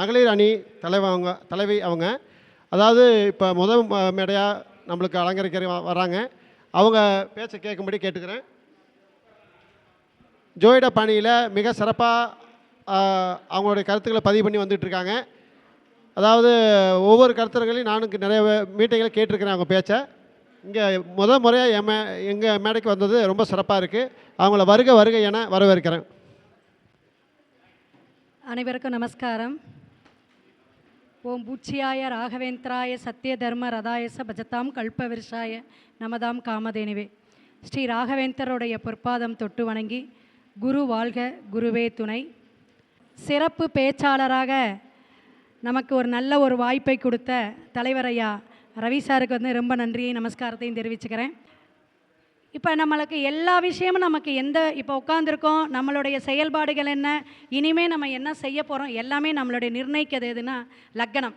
மகளிர் அணி தலைவ அவங்க தலைவி அவங்க. அதாவது இப்போ முதல் மேடையாக நம்மளுக்கு அலங்கரிக்கிற வராங்க அவங்க பேச்சை கேட்கும்படி கேட்டுக்கிறேன். ஜோயிட பாணியில் மிக சிறப்பாக அவங்களுடைய கருத்துக்களை பதிவு பண்ணி வந்துட்டுருக்காங்க. அதாவது ஒவ்வொரு கருத்தர்களையும் நானும் நிறைய மீட்டிங்கில் கேட்டிருக்கிறேன் அவங்க பேச்சை. இங்கே முத முறையாக என் மே எங்கள் மேடைக்கு வந்தது ரொம்ப சிறப்பாக இருக்குது அவங்கள வருக வருக என வரவேற்கிறேன். அனைவருக்கும் நமஸ்காரம். ஓம் பூச்சியாய ராகவேந்திராய சத்திய தர்ம ரதாயச பஜதாம் கல்பவிருஷாய நமதாம் காமதேனுவே. ஸ்ரீ ராகவேந்தருடைய பொற்பாதம் தொட்டு வணங்கி குரு வாழ்க குருவே துணை. சிறப்பு பேச்சாளராக நமக்கு ஒரு நல்ல ஒரு வாய்ப்பை கொடுத்த தலைவரையா ரவி சாருக்கு வந்து ரொம்ப நன்றியை நமஸ்காரத்தையும் தெரிவிச்சுக்கிறேன். இப்போ நம்மளுக்கு எல்லா விஷயமும் நமக்கு எந்த இப்போ உட்காந்துருக்கோம் நம்மளுடைய செயல்பாடுகள் என்ன இனிமேல் நம்ம என்ன செய்ய போகிறோம் எல்லாமே நம்மளுடைய நிர்ணயிக்கிறது எதுனா லக்கணம்.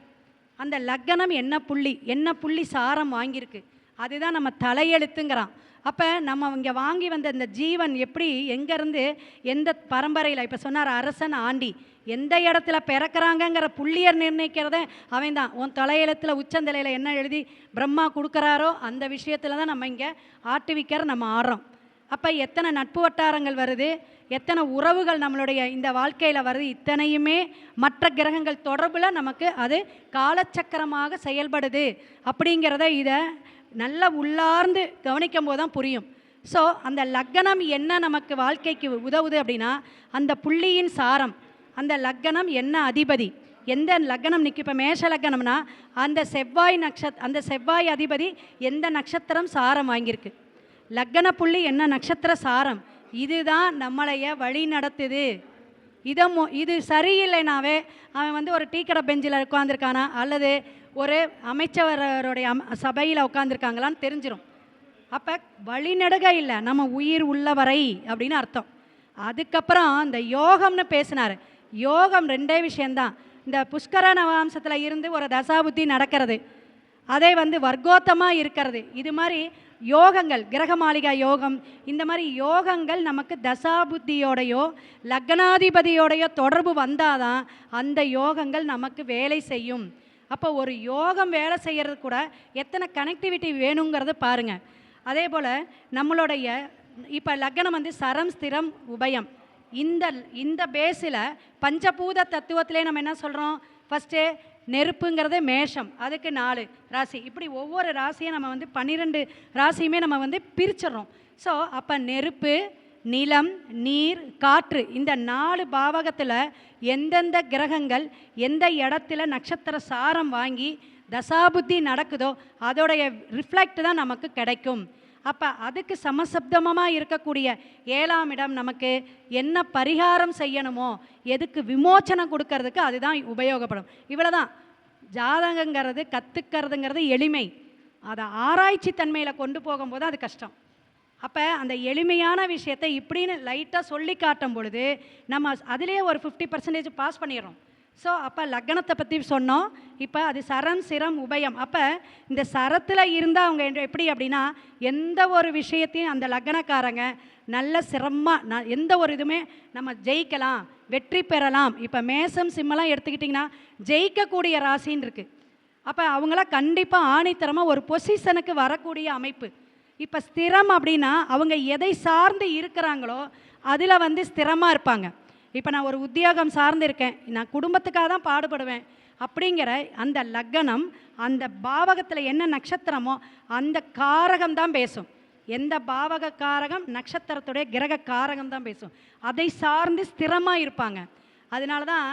அந்த லக்கணம் என்ன புள்ளி என்ன புள்ளி சாரம் வாங்கியிருக்கு அதுதான் நம்ம தலையெழுத்துங்கிறான். அப்போ நம்ம இங்கே வாங்கி வந்த இந்த ஜீவன் எப்படி எங்கேருந்து எந்த பரம்பரையில் இப்போ சொன்னார் அரசன் ஆண்டி. எந்த இடத்துல பிறக்கிறாங்கங்கிற புள்ளியர் நிர்ணயிக்கிறத அவன் தான் உன் தலையெழுத்தில் உச்சந்தலையில் என்ன எழுதி பிரம்மா கொடுக்குறாரோ அந்த விஷயத்தில் தான் நம்ம இங்கே ஆட்டுவிக்கிற நம்ம ஆடுறோம். அப்போ எத்தனை நட்பு வட்டாரங்கள் வருது எத்தனை உறவுகள் நம்மளுடைய இந்த வாழ்க்கையில் வருது இத்தனையுமே மற்ற கிரகங்கள் தொடர்பில் நமக்கு அது காலச்சக்கரமாக செயல்படுது அப்படிங்கிறத இதை நல்லா உள்ளார்ந்து கவனிக்கும் போது தான் புரியும். ஸோ அந்த லக்கணம் என்ன நமக்கு வாழ்க்கைக்கு உதவுது அப்படின்னா அந்த புள்ளியின் சாரம். அந்த லக்கணம் என்ன அதிபதி? எந்த லக்கணம் நிற்கும் இப்போ மேஷ லக்னம்னா அந்த செவ்வாய் நக்ஷத் அந்த செவ்வாய் அதிபதி எந்த நட்சத்திரம் சாரம் வாங்கியிருக்கு? லக்கண புள்ளி என்ன நட்சத்திர சாரம்? இதுதான் நம்மளைய வழி நடத்துது. இதை மொ இது சரியில்லைனாவே அவன் வந்து ஒரு டீ கடை பெஞ்சில் உட்காந்துருக்கானா அல்லது ஒரு அமைச்சவருடைய அம் சபையில் உட்காந்துருக்காங்களான்னு தெரிஞ்சிடும் அப்போ வழிநடுக இல்லை. நம்ம உயிர் உள்ளவரை அப்படின்னு அர்த்தம். அதுக்கப்புறம் இந்த யோகம்னு பேசினார். யோகம் ரெண்டே விஷயந்தான் இந்த புஷ்கர வம்சத்தில் இருந்து ஒரு தசாபுத்தி நடக்கிறது. அதே வந்து வர்க்கோத்தமாக இருக்கிறது. இது மாதிரி யோகங்கள் கிரக மாளிகா யோகம் இந்த மாதிரி யோகங்கள் நமக்கு தசாபுத்தியோடையோ லக்னாதிபதியோடையோ தொடர்பு வந்தாதான் அந்த யோகங்கள் நமக்கு வேலை செய்யும். அப்போ ஒரு யோகம் வேலை செய்கிறது கூட எத்தனை கனெக்டிவிட்டி வேணுங்கிறத பாருங்கள் அதே போல் நம்மளுடைய இப்போ லக்னம் வந்து சரம் ஸ்திரம் உபயம். இந்த இந்த பேஸில் பஞ்சபூத தத்துவத்திலே நம்ம என்ன சொல்கிறோம் ஃபஸ்ட்டு நெருப்புங்கிறது மேஷம் அதுக்கு நாலு ராசி. இப்படி ஒவ்வொரு ராசியும் நம்ம வந்து பன்னிரெண்டு ராசியுமே நம்ம வந்து பிரிச்சிடுறோம். ஸோ அப்போ நெருப்பு நிலம் நீர் காற்று இந்த நாலு பாவகத்தில் எந்தெந்த கிரகங்கள் எந்த இடத்துல நட்சத்திர சாரம் வாங்கி தசாபுத்தி நடக்குதோ அதோடைய ரிஃப்ளெக்ட் தான் நமக்கு கிடைக்கும். அப்போ அதுக்கு சமசப்தமாக இருக்கக்கூடிய ஏழாம் இடம் நமக்கு என்ன பரிகாரம் செய்யணுமோ எதுக்கு விமோச்சனம் கொடுக்கறதுக்கு அதுதான் உபயோகப்படும். இவ்வளோதான் ஜாதகங்கிறது கற்றுக்கிறதுங்கிறது எளிமை. அதை ஆராய்ச்சி தன்மையில் கொண்டு போகும்போது அது கஷ்டம். அப்போ அந்த எளிமையான விஷயத்தை இப்படின்னு லைட்டாக சொல்லி காட்டும் பொழுது நம்ம அதிலே ஒரு ஃபிஃப்டி பர்சன்டேஜ் பாஸ் பண்ணிடுறோம். ஸோ அப்போ லக்னத்தை பற்றி சொன்னோம். இப்போ அது சரம் சிரம் உபயம். அப்போ இந்த சரத்தில் இருந்தால் அவங்க எப்படி அப்படின்னா எந்த ஒரு விஷயத்தையும் அந்த லக்னக்காரங்க நல்ல சிரமமாக ந எந்த ஒரு இதுவுமே நம்ம ஜெயிக்கலாம் வெற்றி பெறலாம். இப்போ மேசம் சிம்மெல்லாம் எடுத்துக்கிட்டிங்கன்னா ஜெயிக்கக்கூடிய ராசின்னு இருக்குது அப்போ அவங்களாம் கண்டிப்பாக ஆணித்தரமாக ஒரு பொசிஷனுக்கு வரக்கூடிய அமைப்பு. இப்போ ஸ்திரம் அப்படின்னா அவங்க எதை சார்ந்து இருக்கிறாங்களோ அதில் வந்து ஸ்திரமாக இருப்பாங்க. இப்போ நான் ஒரு உத்தியோகம் சார்ந்திருக்கேன். நான் குடும்பத்துக்காக தான் பாடுபடுவேன். அப்படிங்கிற அந்த லக்னம் அந்த பாவகத்தில் என்ன நட்சத்திரமோ அந்த காரகம் தான் பேசும். எந்த பாவக காரகம்? நட்சத்திரத்துடைய கிரக காரகம் தான் பேசும். அதை சார்ந்து ஸ்திரமாக இருப்பாங்க. அதனால தான்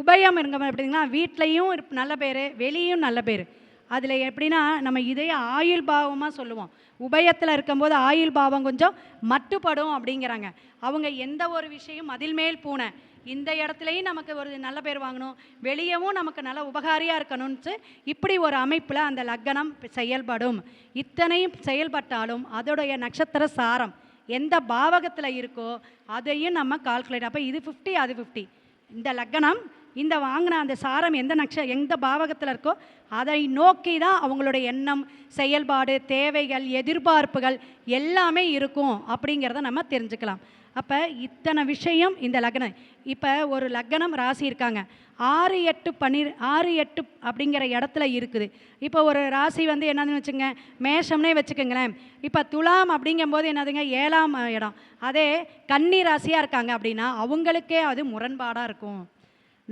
உபயம் இருங்க அப்படின்னா வீட்லேயும் இருப் நல்ல பேர் வெளியும் நல்ல பேர். அதில் எப்படின்னா நம்ம இதய ஆயுள் பாவமாக சொல்லுவோம். உபயத்தில் இருக்கும்போது ஆயுள் பாவம் கொஞ்சம் மட்டுப்படும் அப்படிங்கிறாங்க. அவங்க எந்த ஒரு விஷயம் அதில் மேல் பூனை. இந்த இடத்துலையும் நமக்கு ஒரு நல்ல பேர் வாங்கணும். வெளியவும் நமக்கு நல்ல உபகாரியாக இருக்கணும்னு இப்படி ஒரு அமைப்பில் அந்த லக்கணம் செயல்படும். இத்தனையும் செயல்பட்டாலும் அதோடைய நட்சத்திர சாரம் எந்த பாவகத்தில் இருக்கோ அதையும் நம்ம கால்குலேட் அப்போ இது ஃபிஃப்டி அது ஃபிஃப்டி இந்த லக்கணம் இந்த வாங்கின அந்த சாரம் எந்த நக்ஷ எந்த பாவகத்தில் இருக்கோ அதை நோக்கி தான் அவங்களுடைய எண்ணம் செயல்பாடு தேவைகள் எதிர்பார்ப்புகள் எல்லாமே இருக்கும் அப்படிங்கிறத நம்ம தெரிஞ்சுக்கலாம். அப்போ இத்தனை விஷயம் இந்த லக்னம். இப்போ ஒரு லக்னம் ராசி இருக்காங்க. ஆறு எட்டு பன்னிர் ஆறு எட்டு அப்படிங்கிற இடத்துல இருக்குது. இப்போ ஒரு ராசி வந்து என்னதுன்னு வச்சுங்க மேஷம்னே வச்சுக்கோங்களேன். இப்போ துலாம் அப்படிங்கும்போது என்னதுங்க ஏழாம் இடம். அதே கன்னி ராசியாக இருக்காங்க அப்படின்னா அவங்களுக்கே அது முரண்பாடாக இருக்கும்.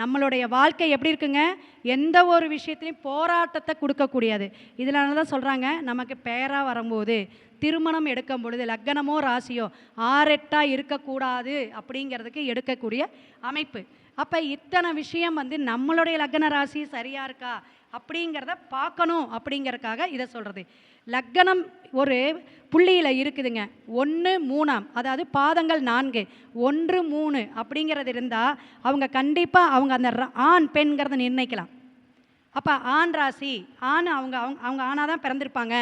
நம்மளுடைய வாழ்க்கை எப்படி இருக்குங்க? எந்த ஒரு விஷயத்துலையும் போராட்டத்தை கொடுக்கக்கூடியது. இதனால தான் சொல்கிறாங்க நமக்கு பேராக வரும்போது திருமணம் எடுக்கும் பொழுது லக்னமோ ராசியோ ஆரெட்டாக இருக்கக்கூடாது அப்படிங்கிறதுக்கு எடுக்கக்கூடிய அமைப்பு. அப்போ இத்தனை விஷயம் வந்து நம்மளுடைய லக்ன ராசி சரியாக இருக்கா? அப்படிங்கிறத பார்க்கணும் அப்படிங்கிறதுக்காக இதை சொல்கிறது லக்னம் ஒரு புள்ளியில் இருக்குதுங்க. ஒன்று மூணாம். அதாவது பாதங்கள் நான்கு. ஒன்று மூணு அப்படிங்கிறது இருந்தால் அவங்க கண்டிப்பாக அவங்க அந்த ஆண் பெண்கிறத நிர்ணயிக்கலாம். அப்போ ஆண் ராசி ஆண் அவங்க அவங்க அவங்க ஆணாக தான் பிறந்திருப்பாங்க.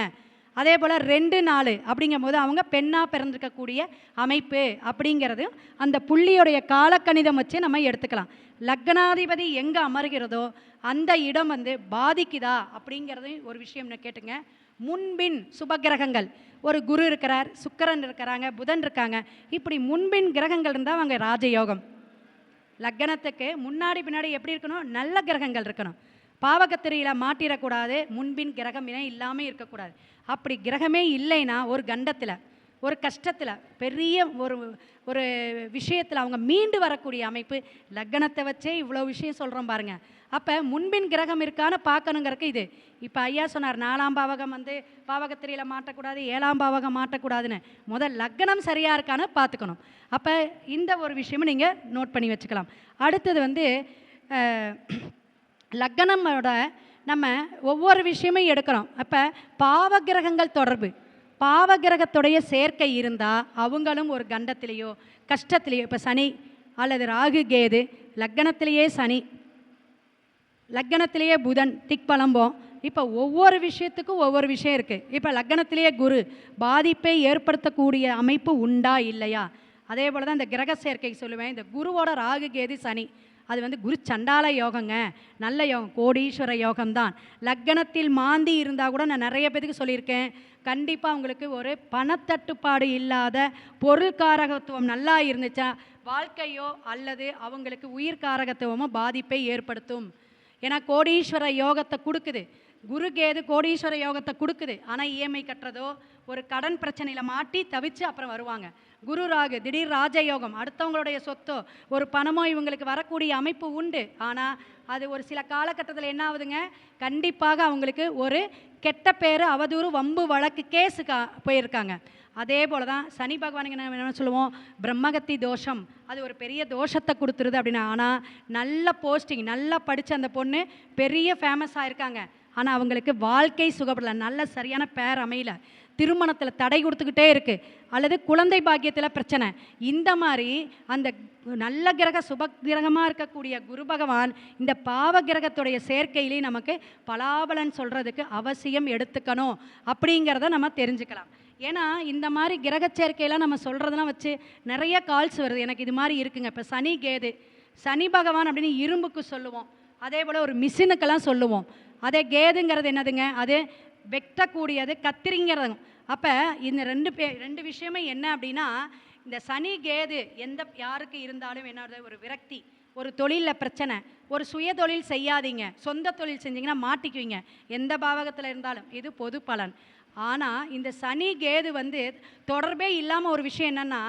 அதே போல் ரெண்டு நாலு அப்படிங்கும்போது அவங்க பெண்ணாக பிறந்திருக்கக்கூடிய அமைப்பு அப்படிங்கிறது அந்த புள்ளியுடைய காலக்கணிதம் வச்சு நம்ம எடுத்துக்கலாம். லக்னாதிபதி எங்கே அமர்கிறதோ அந்த இடம் வந்து பாதிக்குதா அப்படிங்கிறது ஒரு விஷயம் கேட்டுங்க. முன்பின் சுபகிரகங்கள். ஒரு குரு இருக்கிறார் சுக்கிரன் இருக்கிறாங்க புதன் இருக்காங்க. இப்படி முன்பின் கிரகங்கள் இருந்தால் அவங்க ராஜயோகம். லக்னத்துக்கு முன்னாடி பின்னாடி எப்படி இருக்கணும்? நல்ல கிரகங்கள் இருக்கணும். பாவகத்திரையில் மாட்டிடக்கூடாது முன்பின் கிரகமே இல்லாமல் இருக்கக்கூடாது. அப்படி கிரகமே இல்லைன்னா ஒரு கண்டத்தில் ஒரு கஷ்டத்தில் பெரிய ஒரு ஒரு விஷயத்தில் அவங்க மீண்டு வரக்கூடிய அமைப்பு லக்னத்தை வச்சே இவ்வளோ விஷயம் சொல்கிறோம் பாருங்கள் அப்போ முன்பின் கிரகம் இருக்கான்னு பார்க்கணுங்கிறக்கு இது. இப்போ ஐயா சொன்னார் நாலாம் பாவகம் வந்து பாவகத்திரையில் மாட்டக்கூடாது ஏழாம் பாவகம் மாட்டக்கூடாதுன்னு. முதல் லக்னம் சரியாக இருக்கான்னு பார்த்துக்கணும். அப்போ இந்த ஒரு விஷயமும் நீங்கள் நோட் பண்ணி வச்சுக்கலாம். அடுத்தது வந்து லக்னமோட நம்ம ஒவ்வொரு விஷயமும் எடுக்கிறோம். அப்போ பாவகிரகங்கள் தொடர்பு. பாவகிரகத்துடைய சேர்க்கை இருந்தால் அவங்களும் ஒரு கண்டத்திலேயோ கஷ்டத்திலேயோ இப்போ சனி அல்லது ராகு கேது லக்னத்திலேயே சனி லக்னத்திலேயே புதன் திக்பலம்போம் இப்போ ஒவ்வொரு விஷயத்துக்கும் ஒவ்வொரு விஷயம் இருக்குது இப்போ லக்னத்திலேயே குரு பாதிப்பை ஏற்படுத்தக்கூடிய அமைப்பு உண்டா இல்லையா? அதே போல் தான் இந்த கிரக சேர்க்கை சொல்லுவேன். இந்த குருவோட ராகு கேது சனி அது வந்து குரு சண்டால யோகங்க. நல்ல யோகம் கோடீஸ்வர யோகம்தான். லக்னத்தில் மாந்தி இருந்தால் கூட நான் நிறைய பேத்துக்கு சொல்லியிருக்கேன். கண்டிப்பாக உங்களுக்கு ஒரு பணத்தட்டுப்பாடு இல்லாத பொருள்காரகத்துவம் நல்லா இருந்துச்சா வாழ்க்கையோ அல்லது அவங்களுக்கு உயிர்காரகத்துவமோ பாதிப்பை ஏற்படுத்தும். ஏன்னா கோடீஸ்வர யோகத்தை கொடுக்குது. குரு கேது கோடீஸ்வர யோகத்தை கொடுக்குது. ஆனால் இஎம்ஐ கட்டுறதோ ஒரு கடன் பிரச்சனையில் மாட்டி தவிச்சு அப்புறம் வருவாங்க. குரு ராகு திடீர் ராஜயோகம் அடுத்தவங்களுடைய சொத்தோ ஒரு பணமோ இவங்களுக்கு வரக்கூடிய அமைப்பு உண்டு. ஆனால் அது ஒரு சில காலகட்டத்தில் என்ன ஆகுதுங்க? கண்டிப்பாக அவங்களுக்கு ஒரு கெட்ட பேர் அவதூறு வம்பு வழக்கு கேஸுக்கு போயிருக்காங்க. அதே போல தான் சனி பகவானுக்கு நம்ம என்ன சொல்லுவோம்? பிரம்மகத்தி தோஷம். அது ஒரு பெரிய தோஷத்தை கொடுத்துருது அப்படின்னா ஆனால் நல்ல போஸ்டிங் நல்லா படித்த அந்த பொண்ணு பெரிய ஃபேமஸ் ஆகிருக்காங்க ஆனால் அவங்களுக்கு வாழ்க்கை சுகப்படல நல்ல சரியான பேர் அமையல. திருமணத்தில் தடை கொடுத்துக்கிட்டே இருக்குது அல்லது குழந்தை பாக்கியத்தில் பிரச்சனை. இந்த மாதிரி அந்த நல்ல கிரக சுப கிரகமாக இருக்கக்கூடிய குரு பகவான் இந்த பாவ கிரகத்துடைய சேர்க்கையிலே நமக்கு பலாபலன் சொல்கிறதுக்கு அவசியம் எடுத்துக்கணும் அப்படிங்கிறத நம்ம தெரிஞ்சுக்கலாம். ஏன்னா இந்த மாதிரி கிரக சேர்க்கையெல்லாம் நம்ம சொல்கிறதெல்லாம் வச்சு நிறைய கால்ஸ் வருது. எனக்கு இது மாதிரி இருக்குங்க. இப்போ சனி கேது. சனி பகவான் அப்படின்னு இரும்புக்கு சொல்லுவோம். அதே போல் ஒரு மிஷினுக்கெல்லாம் சொல்லுவோம். அதே கேதுங்கிறது என்னதுங்க? அது வெட்டக்கூடியது கத்திரிங்கிறதும் அப்போ இந்த ரெண்டு பே ரெண்டு விஷயமே என்ன அப்படின்னா இந்த சனி கேது எந்த யாருக்கு இருந்தாலும் என்ன ஒரு விரக்தி ஒரு தொழிலில் பிரச்சனை ஒரு சுய தொழில் செய்யாதீங்க. சொந்த தொழில் செஞ்சீங்கன்னா மாட்டிக்குவீங்க. எந்த பாவகத்தில் இருந்தாலும் இது பொது பலன். ஆனால் இந்த சனி கேது வந்து தொடர்பே இல்லாமல் ஒரு விஷயம் என்னென்னா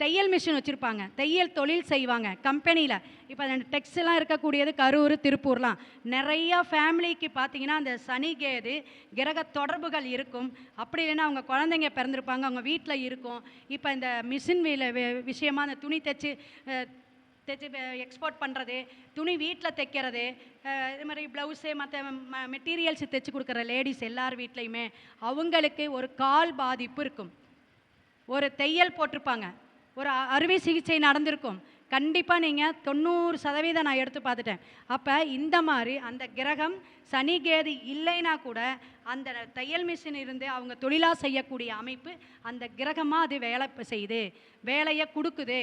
தையல் மிஷின் வச்சுருப்பாங்க. தையல் தொழில் செய்வாங்க கம்பெனியில் இப்போ அந்த டெக்ஸ்லாம் இருக்கக்கூடியது கரூர் திருப்பூர்லாம். நிறையா ஃபேமிலிக்கு பார்த்தீங்கன்னா அந்த சனி கேது கிரக தொடர்புகள் இருக்கும். அப்படி இல்லைன்னா அவங்க குழந்தைங்க பிறந்திருப்பாங்க அவங்க வீட்டில் இருக்கும். இப்போ இந்த மிஷின் வீல விஷயமா அந்த துணி தைச்சு தைச்சி தைச்சு எக்ஸ்போர்ட் பண்ணுறது துணி வீட்டில் தைக்கிறது இது மாதிரி ப்ளவுஸு மற்ற மெட்டீரியல்ஸ் தைச்சு கொடுக்குற லேடிஸ் எல்லார் வீட்லேயுமே அவங்களுக்கு ஒரு கால் பாதிப்பு இருக்கும். ஒரு தையல் போட்டிருப்பாங்க. ஒரு அறுவை சிகிச்சை நடந்திருக்கும். கண்டிப்பாக நீங்கள் தொண்ணூறு சதவீதம் நான் எடுத்து பார்த்துட்டேன். அப்போ இந்த மாதிரி அந்த கிரகம் சனி கேது இல்லைன்னா கூட அந்த தையல் மிஷின் இருந்து அவங்க தொழிலாக செய்யக்கூடிய அமைப்பு அந்த கிரகமாக அது வேலை செய்யுது. வேலையை கொடுக்குது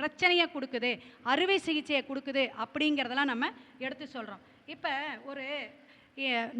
பிரச்சனையை கொடுக்குது அறுவை சிகிச்சையை கொடுக்குது அப்படிங்கிறதெல்லாம் நம்ம எடுத்து சொல்கிறோம் இப்போ ஒரு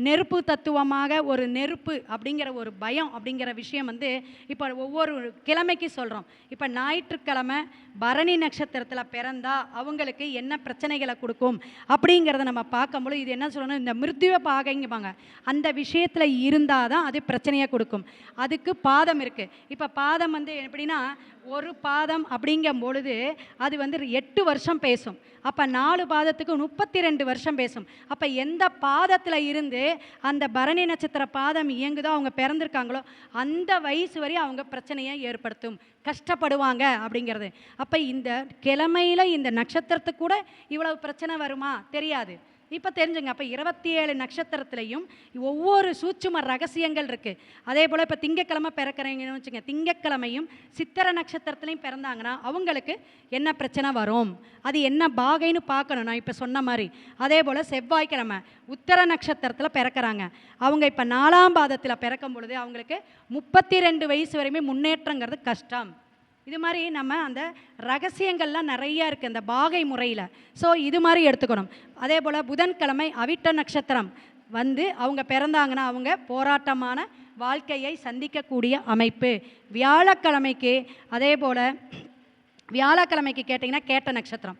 நெருப்பு தத்துவமாக ஒரு நெருப்பு அப்படிங்கிற ஒரு பயம் அப்படிங்கிற விஷயம் வந்து இப்போ ஒவ்வொரு கிழமைக்கு சொல்கிறோம் இப்போ ஞாயிற்றுக்கிழமை பரணி நட்சத்திரத்தில் பிறந்தா அவங்களுக்கு என்ன பிரச்சனைகளை கொடுக்கும் அப்படிங்கிறத நம்ம பார்க்கும்போது இது என்ன சொல்லணும்? இந்த மிருத்யுவ பாகைங்குவாங்க. அந்த விஷயத்தில் இருந்தால் தான் அது பிரச்சனையை கொடுக்கும். அதுக்கு பாதம் இருக்குது இப்போ பாதம் வந்து எப்படின்னா ஒரு பாதம் அப்படிங்கும் பொழுது அது வந்து எட்டு வருஷம் பேசும். அப்போ நாலு பாதத்துக்கு முப்பத்தி ரெண்டு வருஷம் பேசும். அப்போ எந்த பாதத்தில் இருந்து அந்த பரணி நட்சத்திர பாதம் இயங்குதோ அவங்க பிறந்திருக்காங்களோ அந்த வயசு வரை அவங்க பிரச்சனையை ஏற்படுத்தும். கஷ்டப்படுவாங்க அப்படிங்கிறது. அப்போ இந்த கிழமையில் இந்த நட்சத்திரத்துக்கு கூட இவ்வளவு பிரச்சனை வருமா? தெரியாது. இப்போ தெரிஞ்சுங்க அப்போ இருபத்தி ஏழு நட்சத்திரத்துலையும் ஒவ்வொரு சூட்சும ரகசியங்கள் இருக்குது அதே போல் இப்போ திங்கக்கிழமை பிறக்கிறீங்கன்னு வச்சுங்க திங்கக்கிழமையும் சித்திர நட்சத்திரத்துலையும் பிறந்தாங்கன்னா அவங்களுக்கு என்ன பிரச்சனை வரும்? அது என்ன பாகைன்னு பார்க்கணும் நான் இப்போ சொன்ன மாதிரி. அதே போல் செவ்வாய்க்கிழமை உத்தர நட்சத்திரத்தில் பிறக்கறாங்க. அவங்க இப்போ நாலாம் பாதத்தில் பிறக்கும் பொழுது அவங்களுக்கு முப்பத்தி ரெண்டு வயசு வரையுமே முன்னேற்றங்கிறது கஷ்டம். இது மாதிரி நம்ம அந்த ரகசியங்கள்லாம் நிறையா இருக்குது அந்த பாகை முறையில். ஸோ இது மாதிரி எடுத்துக்கணும். அதே போல் புதன்கிழமை அவிட்ட நட்சத்திரம் வந்து அவங்க பிறந்தாங்கன்னா அவங்க போராட்டமான வாழ்க்கையை சந்திக்கக்கூடிய அமைப்பு. வியாழக்கிழமைக்கு அதே போல் வியாழக்கிழமைக்கு கேட்டிங்கன்னா கேட்ட நட்சத்திரம்.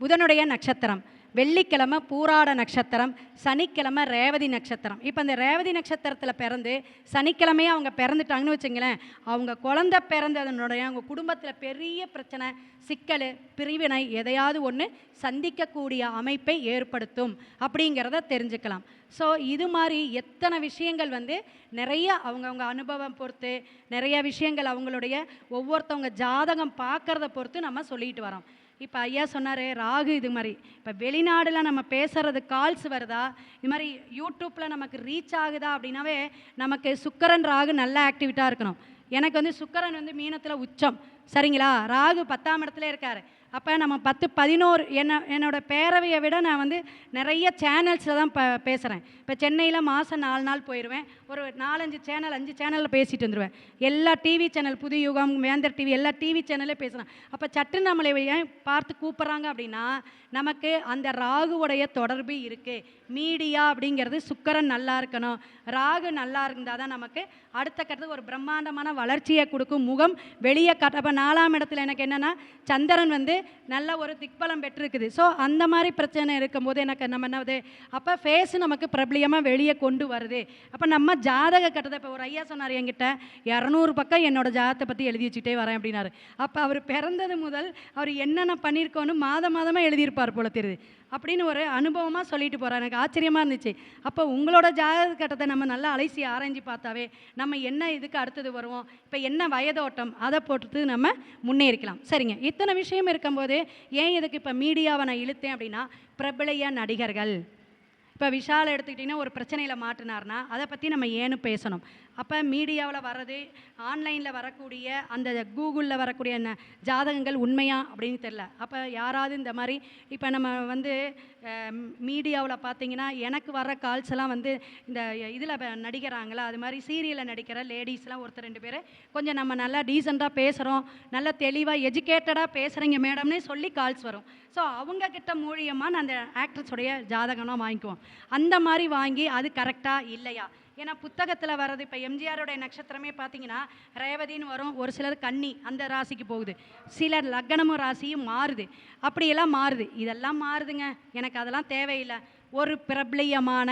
புதனுடைய நட்சத்திரம். வெள்ளிக்கிழமை பூராட நட்சத்திரம் சனிக்கிழமை ரேவதி நட்சத்திரம். இப்போ இந்த ரேவதி நட்சத்திரத்தில் பிறந்து சனிக்கிழமையே அவங்க பிறந்துட்டாங்கன்னு வச்சுங்களேன் அவங்க குழந்தை பிறந்ததனுடைய அவங்க குடும்பத்தில் பெரிய பிரச்சனை சிக்கல் பிரிவினை எதையாவது ஒன்று சந்திக்கக்கூடிய அமைப்பை ஏற்படுத்தும் அப்படிங்கிறத தெரிஞ்சுக்கலாம். ஸோ இது மாதிரி எத்தனை விஷயங்கள் வந்து நிறைய அவங்கவுங்க அனுபவம் பொறுத்து நிறைய விஷயங்கள் அவங்களுடைய ஒவ்வொருத்தவங்க ஜாதகம் பார்க்கறத பொறுத்து நம்ம சொல்லிட்டு வரோம். இப்போ ஐயா சொன்னார் ராகு இது மாதிரி. இப்போ வெளிநாடில் நம்ம பேசுகிறது கால்ஸ் வருதா? இது மாதிரி யூடியூப்பில் நமக்கு ரீச் ஆகுதா அப்படின்னாவே நமக்கு சுக்கரன் ராகு நல்ல ஆக்டிவிட்டாக இருக்கணும். எனக்கு வந்து சுக்கரன் வந்து மீனத்தில் உச்சம். சரிங்களா? ராகு பத்தாம் இடத்துல இருக்கார். அப்போ நம்ம பத்து பதினோரு என்ன என்னோடய பேரவையை விட நான் வந்து நிறைய சேனல்ஸில் தான் ப பேசுகிறேன் இப்போ சென்னையில் மாதம் நாலு நாள் போயிடுவேன் ஒரு நாலஞ்சு சேனல் அஞ்சு சேனலில் பேசிட்டு வந்துடுவேன் எல்லா டிவி சேனல் புது யுகம் வேந்தர் டிவி எல்லா டிவி சேனல்லே பேசுகிறேன் அப்போ சட்டு நம்மளை ஏன் பார்த்து கூப்பிட்றாங்க அப்படின்னா நமக்கு அந்த ராகுவுடைய தொடர்பு இருக்குது மீடியா அப்படிங்கிறது சுக்கரன் நல்லா இருக்கணும். ராகு நல்லா இருந்தால் தான் நமக்கு அடுத்த கட்டத்துக்கு ஒரு பிரம்மாண்டமான வளர்ச்சியை கொடுக்கும் முகம். வெளியே காட்ட அப்போ நாலாம் இடத்துல எனக்கு என்னென்னா சந்திரன் வந்து நல்ல ஒரு திக்பலம் பெற்றிருக்குது. ஸோ அந்த மாதிரி பிரச்சனை இருக்கும்போது எனக்கு நம்ம என்னது அப்போ ஃபேஸ் நமக்கு பிரபலியமாக வெளியே கொண்டு வருது. அப்போ நம்ம ஜாதக கட்டத்தை இப்போ ஒரு ஐயா சொன்னார் என்கிட்ட இரநூறு பக்கம் என்னோட ஜாதகத்தை பற்றி எழுதி வச்சுட்டே வரேன் அப்படின்னாரு. அப்போ அவர் பிறந்தது முதல் அவர் என்னென்ன பண்ணியிருக்கோன்னு மாதம் மாதமாக எழுதியிருப்பார் போல தெரியுது. அப்படின்னு ஒரு அனுபவமாக சொல்லிட்டு போகிறார் எனக்கு ஆச்சரியமாக இருந்துச்சு. அப்போ உங்களோட ஜாதக கட்டத்தை நம்ம நல்லா அலைசி ஆராய்ஞ்சு பார்த்தாவே நம்ம என்ன இதுக்கு அடுத்தது வருவோம்? இப்போ என்ன வயதோட்டம்? அதை போட்டு நம்ம முன்னேறிக்கலாம். சரிங்க. இத்தனை விஷயம் இருக்கும்போது ஏன் இதுக்கு இப்போ மீடியாவை நான் இழுத்தேன் அப்படின்னா பிரபலைய நடிகர்கள். இப்போ விஷால் எடுத்துக்கிட்டிங்கன்னா ஒரு பிரச்சனையில் மாட்டினார்னா அதை பற்றி நம்ம ஏன்னு பேசணும். அப்போ மீடியாவில் வர்றது ஆன்லைனில் வரக்கூடிய அந்த கூகுளில் வரக்கூடிய என்ன ஜாதகங்கள் உண்மையா அப்படின்னு தெரில அப்போ யாராவது இந்த மாதிரி இப்போ நம்ம வந்து மீடியாவில் பார்த்தீங்கன்னா எனக்கு வர்ற கால்ஸ் எல்லாம் வந்து இந்த இதில் நடிக்கிறாங்களா அது மாதிரி சீரியலில் நடிக்கிற லேடிஸ்லாம் ஒருத்தர் ரெண்டு பேர் கொஞ்சம் நம்ம நல்லா டீசெண்டாக பேசுகிறோம் நல்லா தெளிவாக எஜுகேட்டடாக பேசுகிறீங்க மேடம்னே சொல்லி கால்ஸ் வரும். ஸோ அவங்கக்கிட்ட மூலியமாக நான் அந்த ஆக்ட்ரஸோடைய ஜாதகம்லாம் வாங்கிக்குவோம். அந்த மாதிரி வாங்கி அது கரெக்டாக இல்லையா? ஏன்னா புத்தகத்தில் வர்றது இப்போ எம்ஜிஆரோட நட்சத்திரமே பார்த்தீங்கன்னா ரேவதின்னு வரும் ஒரு சிலர் கன்னி அந்த ராசிக்கு போகுது. சிலர் லக்னமும் ராசியும் மாறுது. அப்படியெல்லாம் மாறுது. இதெல்லாம் மாறுதுங்க. எனக்கு அதெல்லாம் தேவையில்லை. ஒரு பிரபலியமான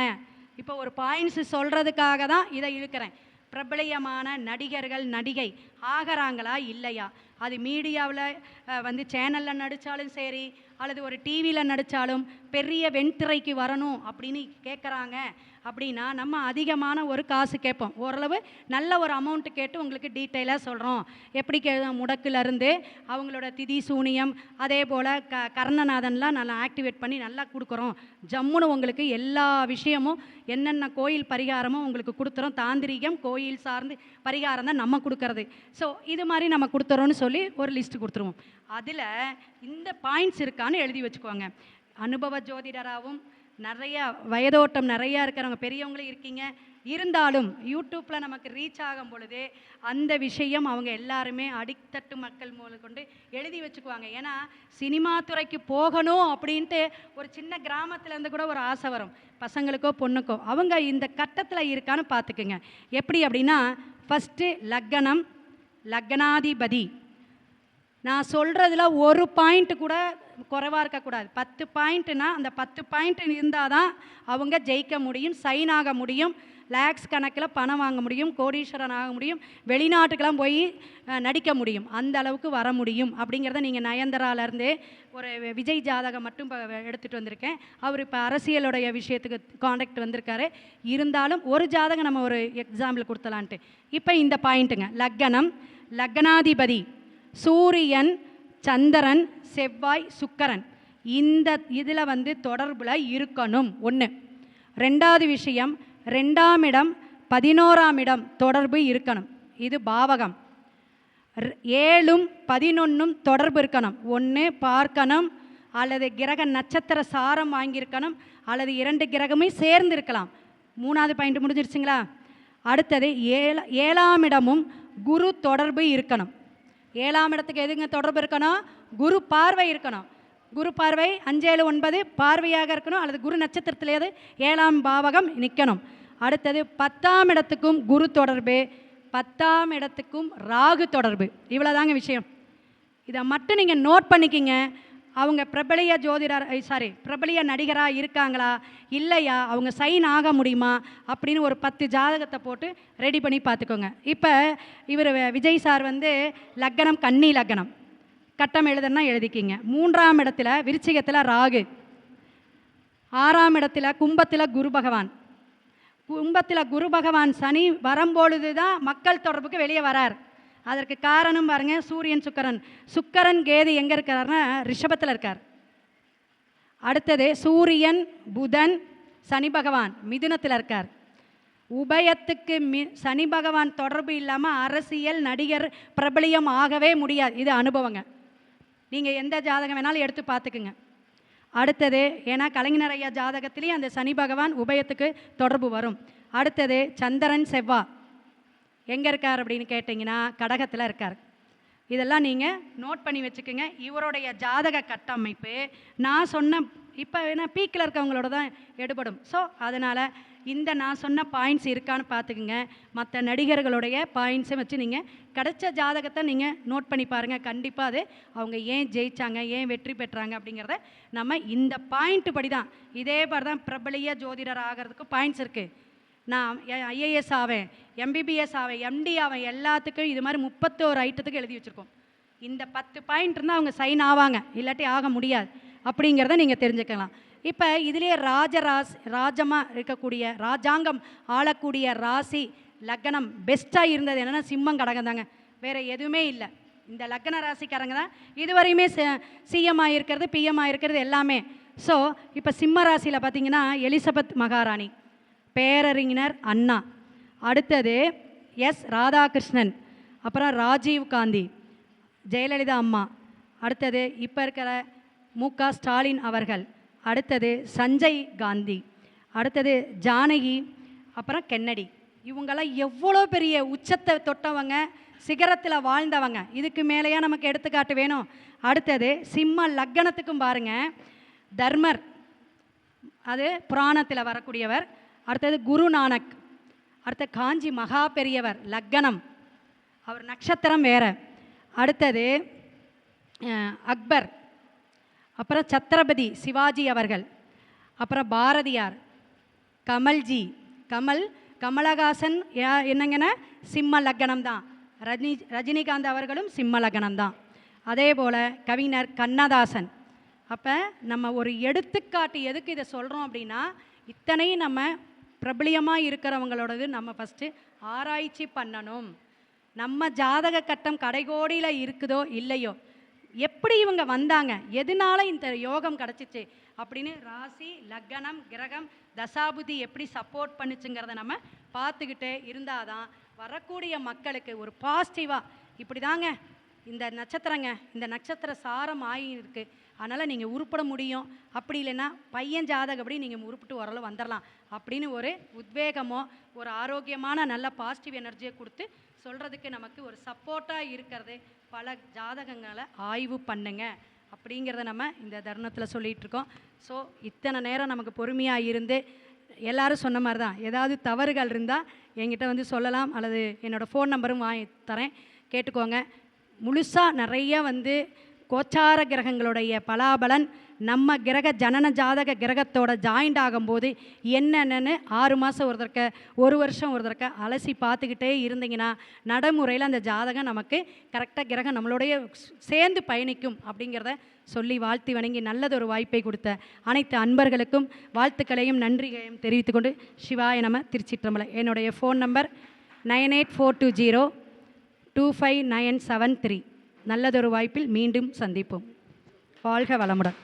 இப்போ ஒரு பாயிண்ட்ஸ் சொல்கிறதுக்காக தான் இதை இழுக்கிறேன். பிரபலியமான நடிகர்கள் நடிகை. ஆகிறாங்களா? இல்லையா? அது மீடியாவில் வந்து சேனலில் நடித்தாலும் சரி அல்லது ஒரு டிவியில் நடித்தாலும் பெரிய வெண்திரைக்கு வரணும் அப்படின்னு கேட்குறாங்க அப்படின்னா நம்ம அதிகமான ஒரு காசு கேட்போம் ஓரளவு நல்ல ஒரு அமௌண்ட்டு கேட்டு உங்களுக்கு டீட்டெயிலாக சொல்கிறோம் எப்படி கே முடக்குலேருந்து அவங்களோட திதி சூனியம் அதே போல் க கர்ணநாதன்லாம் நல்லா ஆக்டிவேட் பண்ணி நல்லா கொடுக்குறோம். ஜம்முன்னு உங்களுக்கு எல்லா விஷயமும் என்னென்ன கோயில் பரிகாரமும் உங்களுக்கு கொடுத்துறோம். தாந்திரிகம் கோயில் சார்ந்து பரிகாரம் தான் நம்ம கொடுக்கறது. ஸோ இது மாதிரி நம்ம கொடுத்துறோன்னு சொல்லி ஒரு லிஸ்ட் கொடுத்துருவோம். அதில் இந்த பாயிண்ட்ஸ் இருக்கான்னு எழுதி வச்சுக்கோங்க. அனுபவ ஜோதிடராகவும் நிறைய வயதோட்டம் நிறையா இருக்கிறவங்க பெரியவங்களும் இருக்கீங்க. இருந்தாலும் யூடியூப்பில் நமக்கு ரீச் ஆகும் பொழுது அந்த விஷயம் அவங்க எல்லாருமே அடித்தட்டு மக்கள் மூலம் கொண்டு எழுதி வச்சுக்குவாங்க. ஏன்னா சினிமா துறைக்கு போகணும் அப்படின்ட்டு ஒரு சின்ன கிராமத்துலேருந்து கூட ஒரு ஆசை வரும். பசங்களுக்கோ பொண்ணுக்கோ அவங்க இந்த கட்டத்தில் இருக்கான்னு பார்த்துக்குங்க. எப்படி அப்படின்னா ஃபஸ்ட்டு லக்கணம் லக்னாதிபதி நான் சொல்கிறதுல ஒரு பாயிண்ட் கூட குறைவாக இருக்கக்கூடாது. பத்து பாயிண்ட்னா அந்த பத்து பாயிண்ட் இருந்தால் தான் அவங்க ஜெயிக்க முடியும் சைன் ஆக முடியும். லேக்ஸ் கணக்கில் பணம் வாங்க முடியும் கோடீஸ்வரன் ஆக முடியும் வெளிநாட்டுக்கெல்லாம் போய் நடிக்க முடியும். அந்த அளவுக்கு வர முடியும். அப்படிங்கிறத நீங்கள் நயன்தராலேருந்தே ஒரு விஜய் ஜாதகம் மட்டும் இப்போ எடுத்துகிட்டு வந்திருக்கேன். அவர் இப்போ அரசியலுடைய விஷயத்துக்கு காண்டாக்ட் வந்திருக்காரு. இருந்தாலும் ஒரு ஜாதகம் நம்ம ஒரு எக்ஸாம்பிள் கொடுத்தலான்ட்டு. இப்போ இந்த பாயிண்ட்டுங்க லக்கணம் லக்னாதிபதி சூரியன் சந்திரன் செவ்வாய் சுக்கரன். இந்த இதில் வந்து தொடர்பில் இருக்கணும். ஒன்று. ரெண்டாவது விஷயம் ரெண்டாம் இடம் பதினோராம் இடம் தொடர்பு இருக்கணும். இது பாவகம். ஏழும் பதினொன்றும் தொடர்பு இருக்கணும். ஒன்று பார்க்கணும் அல்லது கிரக நட்சத்திர சாரம் வாங்கியிருக்கணும் அல்லது இரண்டு கிரகமே சேர்ந்து இருக்கலாம். மூணாவது பாயிண்ட் முடிஞ்சிருச்சுங்களா? அடுத்தது ஏழ ஏழாம் இடமும் குரு தொடர்பு இருக்கணும். ஏழாம் இடத்துக்கு எதுங்க தொடர்பு இருக்கணும்? குரு பார்வை இருக்கணும். குரு பார்வை அஞ்சேழு ஒன்பது பார்வையாக இருக்கணும் அல்லது குரு நட்சத்திரத்திலேயே ஏழாம் பாவகம் நிற்கணும் அடுத்தது பத்தாம் இடத்துக்கும் குரு தொடர்பு பத்தாம் இடத்துக்கும் ராகு தொடர்பு. இவ்வளோதாங்க விஷயம். இதை மட்டும் நீங்கள் நோட் பண்ணிக்கிங்க. அவங்க பிரபலிய ஜோதிடர் சாரி பிரபலிய நடிகராக இருக்காங்களா? இல்லையா? அவங்க சைன் ஆக முடியுமா? அப்படின்னு ஒரு பத்து ஜாதகத்தை போட்டு ரெடி பண்ணி பார்த்துக்கோங்க. இப்போ இவர் விஜய் சார் வந்து லக்கணம் கன்னி லக்கணம் கட்டம் எழுதுனா எழுதிக்கிங்க. மூன்றாம் இடத்துல விருச்சிகத்தில் ராகு. ஆறாம் இடத்துல கும்பத்தில் குரு பகவான். கும்பத்தில் குரு பகவான் சனி வரும்பொழுது தான் மக்கள் தொடர்புக்கு வெளியே வரார். அதற்கு காரணம் பாருங்க சூரியன் சுக்கரன். சுக்கரன் கேது எங்கே இருக்காருன்னா ரிஷபத்தில் இருக்கார். அடுத்தது சூரியன் புதன் சனி பகவான் மிதுனத்தில் இருக்கார். உபயத்துக்கு மி சனி பகவான் தொடர்பு இல்லாமல் அரசியல் நடிகர் பிரபலியம் ஆகவே முடியாது. இது அனுபவங்க. நீங்கள் எந்த ஜாதகம் வேணாலும் எடுத்து பார்த்துக்குங்க. அடுத்தது ஏன்னா கலைஞர் ஐயா அந்த சனி பகவான் உபயத்துக்கு தொடர்பு வரும். அடுத்தது சந்திரன் செவ்வா. எங்கே இருக்கார் அப்படின்னு கேட்டிங்கன்னா கடகத்தில் இருக்கார். இதெல்லாம் நீங்கள் நோட் பண்ணி வச்சுக்கோங்க. இவருடைய ஜாதக கட்டமைப்பு நான் சொன்ன இப்போ என்ன பீக்கில் இருக்கவங்களோட தான் எடுபடும். ஸோ அதனால் இந்த நான் சொன்ன பாயிண்ட்ஸ் இருக்கான்னு பார்த்துக்குங்க மற்ற நடிகர்களுடைய பாயிண்ட்ஸை வச்சு நீங்கள் கிடைச்ச ஜாதகத்தை நீங்கள் நோட் பண்ணி பாருங்கள் கண்டிப்பாக அது அவங்க ஏன் ஜெயித்தாங்க ஏன் வெற்றி பெற்றாங்க அப்படிங்கிறத நம்ம இந்த பாயிண்ட் படி தான் இதே மாதிரி தான் பிரபலிய ஜோதிடர் ஆகிறதுக்கு பாயிண்ட்ஸ் இருக்குது நான் ஐஏஎஸ் ஆவேன் எம்பிபிஎஸ் ஆவேன் எம்டி ஆவேன் எல்லாத்துக்கும் இது மாதிரி முப்பத்தோரு ஐட்டத்துக்கு எழுதி வச்சுருக்கோம். இந்த பத்து பாயிண்ட் இருந்தால் அவங்க சைன் ஆவாங்க. இல்லாட்டி ஆக முடியாது. அப்படிங்கிறத நீங்கள் தெரிஞ்சுக்கலாம். இப்போ இதுலேயே ராஜராஸ் ராஜமாக இருக்கக்கூடிய ராஜாங்கம் ஆளக்கூடிய ராசி லக்னம் பெஸ்ட்டாக இருந்தது என்னென்னா சிம்மம் கடகம் தாங்க. வேறு எதுவுமே இல்லை. இந்த லக்ன ராசிக்காரங்க தான் இதுவரையுமே சிஎம் ஆகிருக்கிறது பிஎம் ஆகிருக்கிறது எல்லாமே. ஸோ இப்போ சிம்ம ராசியில் பார்த்தீங்கன்னா எலிசபெத் மகாராணி பேரறிஞர் அண்ணா. அடுத்தது எஸ் ராதாகிருஷ்ணன் அப்புறம் ராஜீவ் காந்தி ஜெயலலிதா அம்மா. அடுத்தது இப்போ இருக்கிற மு. க. ஸ்டாலின் அவர்கள். அடுத்தது சஞ்சய் காந்தி. அடுத்தது ஜானகி அப்புறம் கென்னடி. இவங்கெல்லாம் எவ்வளோ பெரிய உச்சத்தை தொட்டவங்க சிகரத்தில் வாழ்ந்தவங்க. இதுக்கு மேலேயா நமக்கு எடுத்துக்காட்டு வேணும். அடுத்தது சிம்ம லக்கணத்துக்கும் பாருங்கள் தர்மர். அது புராணத்தில் வரக்கூடியவர். அடுத்தது குரு நானக் அடுத்த காஞ்சி மகா பெரியவர் லக்கணம். அவர் நட்சத்திரம் வேற. அடுத்தது அக்பர். அப்புறம் சத்ரபதி சிவாஜி அவர்கள் அப்புறம் பாரதியார் கமல்ஜி கமல் கமலஹாசன் யா- என்னங்கன்னா சிம்ம லக்னம் தான் ரஜினி ரஜினிகாந்த் அவர்களும் சிம்ம லக்னம் தான் அதே போல் கவிஞர் கண்ணதாசன். அப்போ நம்ம ஒரு எடுத்துக்காட்டு எதுக்கு இதை சொல்கிறோம் அப்படின்னா இத்தனையும் நம்ம பிரபலியமாக இருக்கிறவங்களோடது நம்ம ஃபஸ்ட்டு ஆராய்ச்சி பண்ணணும். நம்ம ஜாதக கட்டம் கடைகோடியில் இருக்குதோ இல்லையோ எப்படி இவங்க வந்தாங்க? எதனால இந்த யோகம் கிடச்சிச்சு? அப்படின்னு ராசி லக்னம் கிரகம் தசாபுதி எப்படி சப்போர்ட் பண்ணுச்சுங்கிறத நம்ம பார்த்துக்கிட்டே இருந்தாதான் வரக்கூடிய மக்களுக்கு ஒரு பாசிட்டிவாக இப்படி தாங்க இந்த நட்சத்திரங்க இந்த நட்சத்திர சாரம் ஆகியிருக்கு அதனால் நீங்கள் உருப்பட முடியும். அப்படி இல்லைன்னா பையன் ஜாதகப்படி நீங்கள் உருப்பிட்டு ஓரளவு வந்துடலாம் அப்படின்னு ஒரு உத்வேகமோ ஒரு ஆரோக்கியமான நல்ல பாசிட்டிவ் எனர்ஜியை கொடுத்து சொல்கிறதுக்கு நமக்கு ஒரு சப்போர்ட்டாக இருக்கிறது. பல ஜாதகங்களை ஆய்வு பண்ணுங்க. அப்படிங்கிறத நம்ம இந்த தருணத்தில் சொல்லிகிட்ருக்கோம் ஸோ இத்தனை நேரம் நமக்கு பொறுமையாக இருந்து எல்லாரும் சொன்ன மாதிரி தான் ஏதாவது தவறுகள் இருந்தால் என்கிட்ட வந்து சொல்லலாம். அல்லது என்னோடய ஃபோன் நம்பரும் வாங்கி தரேன். கேட்டுக்கோங்க. முழுசாக நிறைய வந்து கோச்சார கிரகங்களுடைய பலாபலன் நம்ம கிரக ஜனன ஜாதக கிரகத்தோட ஜாயிண்ட் ஆகும்போது என்னென்னு ஆறு மாதம் ஒரு தடக்க ஒரு வருஷம் ஒரு தடக்க அலசி பார்த்துக்கிட்டே இருந்தீங்கன்னா நடைமுறையில் அந்த ஜாதகம் நமக்கு கரெக்டாக கிரகம் நம்மளுடைய சேர்ந்து பயணிக்கும் அப்படிங்கிறத சொல்லி வாழ்த்தி வணங்கி நல்லதொரு வாய்ப்பை கொடுத்த அனைத்து அன்பர்களுக்கும் வாழ்த்துக்களையும் நன்றிகளையும் தெரிவித்துக்கொண்டு சிவாய நம திருச்சிற்றம்பலம். என்னுடைய phone number nine eight four two zero two five nine seven three நல்லதொரு வாய்ப்பில் மீண்டும் சந்திப்போம். வாழ்க வளமுடன்.